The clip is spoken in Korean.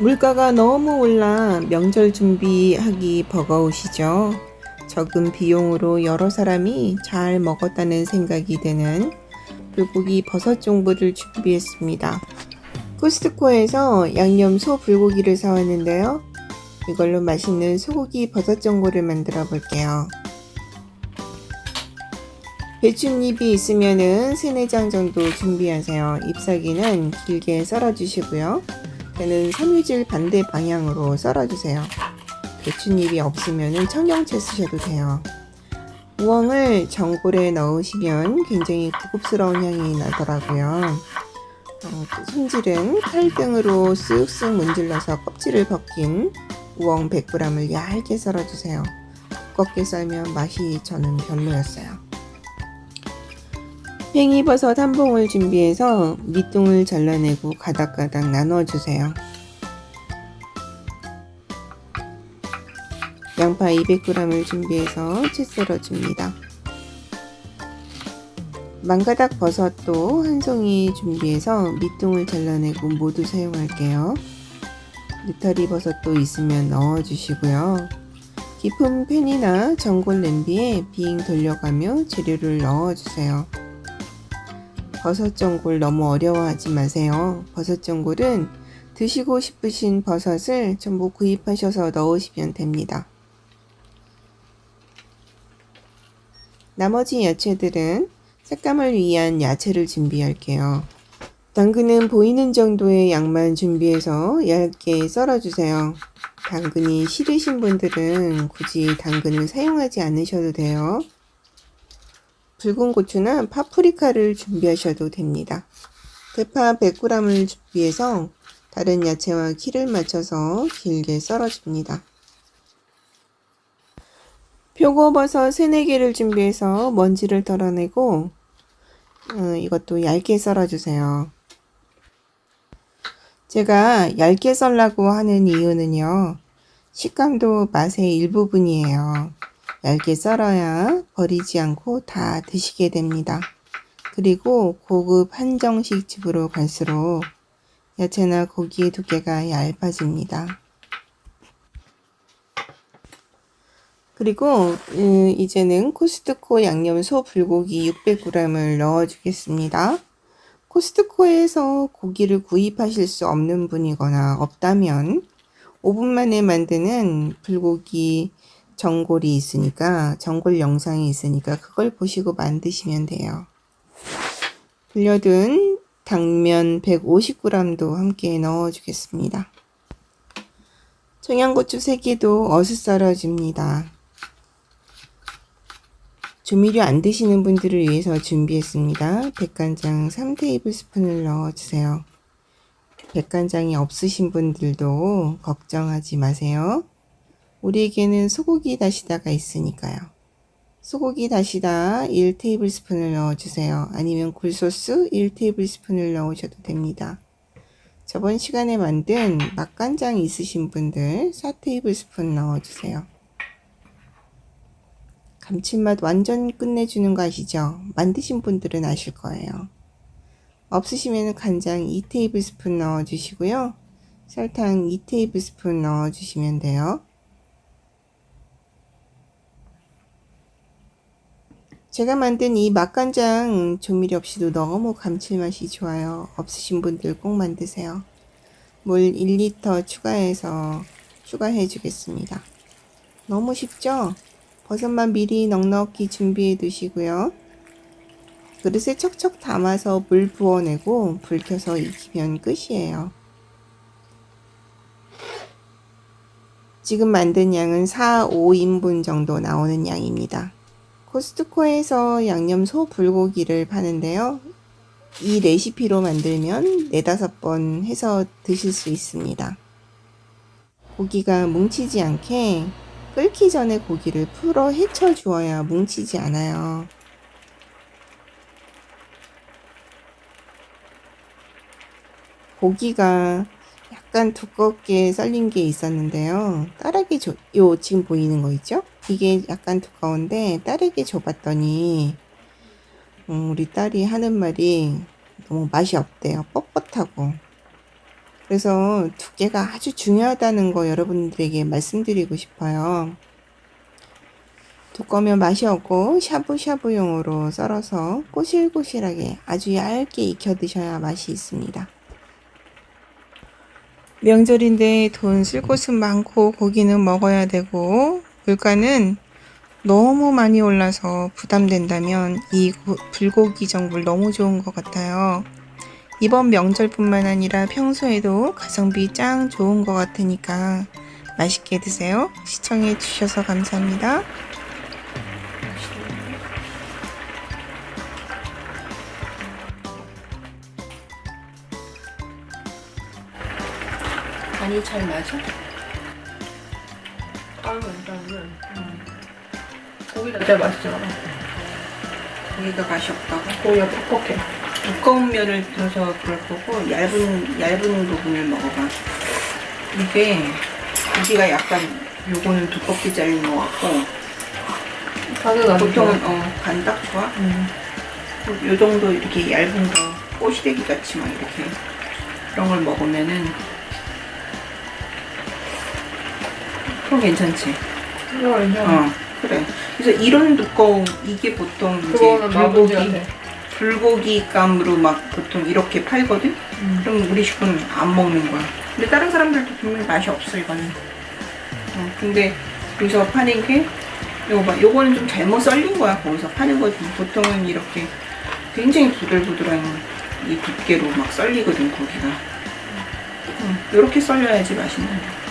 물가가 너무 올라 명절 준비하기 버거우시죠? 적은 비용으로 여러 사람이 잘 먹었다는 생각이 드는 불고기 버섯 종부를 준비했습니다. 코스트코에서 양념 소 불고기를 사왔는데요. 이걸로 맛있는 소고기 버섯 전골을 만들어 볼게요. 배춧잎이 있으면은 3, 4장 정도 준비하세요. 잎사귀는 길게 썰어 주시고요. 저는 섬유질 반대 방향으로 썰어주세요. 배춧잎이 없으면은 청경채 쓰셔도 돼요. 우엉을 전골에 넣으시면 굉장히 고급스러운 향이 나더라고요. 어, 손질은 칼등으로 쓱쓱 문질러서 껍질을 벗긴 우엉 100g을 얇게 썰어주세요. 두껍게 썰면 맛이 저는 별로였어요. 팽이버섯 한 봉을 준비해서 밑둥을 잘라내고 가닥가닥 나눠주세요. 양파 200g을 준비해서 채 썰어줍니다. 망가닥 버섯도 한 송이 준비해서 밑둥을 잘라내고 모두 사용할게요. 느타리 버섯도 있으면 넣어주시고요. 깊은 팬이나 전골 냄비에 빙 돌려가며 재료를 넣어주세요. 버섯 전골 너무 어려워하지 마세요. 버섯 전골은 드시고 싶으신 버섯을 전부 구입하셔서 넣으시면 됩니다. 나머지 야채들은 색감을 위한 야채를 준비할게요. 당근은 보이는 정도의 양만 준비해서 얇게 썰어주세요. 당근이 싫으신 분들은 굳이 당근을 사용하지 않으셔도 돼요. 붉은 고추나 파프리카를 준비하셔도 됩니다. 대파 100g을 준비해서 다른 야채와 키를 맞춰서 길게 썰어줍니다. 표고버섯 3, 4개를 준비해서 먼지를 덜어내고 어, 이것도 얇게 썰어주세요. 제가 얇게 썰라고 하는 이유는요. 식감도 맛의 일부분이에요. 얇게 썰어야 버리지 않고 다 드시게 됩니다. 그리고 고급 한정식 집으로 갈수록 야채나 고기의 두께가 얇아집니다. 그리고 음, 이제는 코스트코 양념 소 불고기 600g을 넣어주겠습니다. 코스트코에서 고기를 구입하실 수 없는 분이거나 없다면 5분 만에 만드는 불고기 전골이 있으니까 전골 영상이 있으니까 그걸 보시고 만드시면 돼요. 불려둔 당면 150g도 함께 넣어주겠습니다. 청양고추 3개도 어슷 썰어줍니다. 조미료 안 드시는 분들을 위해서 준비했습니다. 백간장 3테이블스푼을 넣어주세요. 백간장이 없으신 분들도 걱정하지 마세요. 우리에게는 소고기 다시다가 있으니까요. 소고기 다시다 1테이블스푼을 넣어주세요. 아니면 굴소스 1테이블스푼을 넣으셔도 됩니다. 저번 시간에 만든 맛간장 있으신 분들 4테이블스푼 넣어주세요. 감칠맛 완전 끝내주는 거 아시죠? 만드신 분들은 아실 거예요. 없으시면 간장 2테이블스푼 넣어주시고요. 설탕 2테이블스푼 넣어주시면 돼요. 제가 만든 이 맛간장 조미료 없이도 너무 감칠맛이 좋아요. 없으신 분들 꼭 만드세요. 물 1리터 추가해서 추가해 주겠습니다. 너무 쉽죠? 버섯만 미리 넉넉히 준비해 두시고요. 그릇에 척척 담아서 물 부어내고 불 켜서 익히면 끝이에요. 지금 만든 양은 4, 5인분 정도 나오는 양입니다. 코스트코에서 양념 소 불고기를 파는데요. 이 레시피로 만들면 4, 5번 해서 드실 수 있습니다. 고기가 뭉치지 않게 끓기 전에 고기를 풀어 헤쳐 주어야 뭉치지 않아요. 고기가 약간 두껍게 썰린 게 있었는데요. 줘, 요 지금 보이는 거 있죠? 이게 약간 두꺼운데 따르게 줘봤더니 음, 우리 딸이 하는 말이 너무 맛이 없대요. 뻣뻣하고. 그래서 두께가 아주 중요하다는 거 여러분들에게 말씀드리고 싶어요. 두꺼우면 맛이 없고 샤브샤브용으로 썰어서 꼬실꼬실하게 아주 얇게 익혀 드셔야 맛이 있습니다. 명절인데 돈 쓸 곳은 많고 고기는 먹어야 되고 물가는 너무 많이 올라서 부담된다면 이 고- 불고기 전골 너무 좋은 것 같아요. 이번 명절뿐만 아니라 평소에도 가성비 짱 좋은 것 같으니까 맛있게 드세요. 시청해 주셔서 감사합니다. 간이 잘 맞아? 다른 일단은 고기가 맛있잖아. 고기가 맛이 없다고? 고기가 퍽퍽해. 두꺼운 면을 들어서 그럴 거고 얇은 얇은 부분을 먹어봐. 이게 고기가 약간 요거는 두껍게 잘린 것 같고 가격 안 보통은 어, 간딱 좋아. 음. 요 정도 이렇게 얇은 거 꼬시래기 같이 막 이렇게 그런 걸 먹으면은 그럼 괜찮지. 이거 아니야. 어 그래. 그래서 이런 두꺼움 이게 보통 이제 그거는 불고기 마블지한테. 불고기감으로 막 보통 이렇게 팔거든. 음. 그럼 우리 식구는 안 먹는 거야. 근데 다른 사람들도 분명히 맛이 없어 이거는. 어, 근데 여기서 파는 게 이거 봐. 요거는 좀 잘못 썰린 거야. 거기서 파는 거지. 보통은 이렇게 굉장히 부들부들한 이 두께로 막 썰리거든 고기가. 응, 이렇게 썰려야지 맛있는 거야.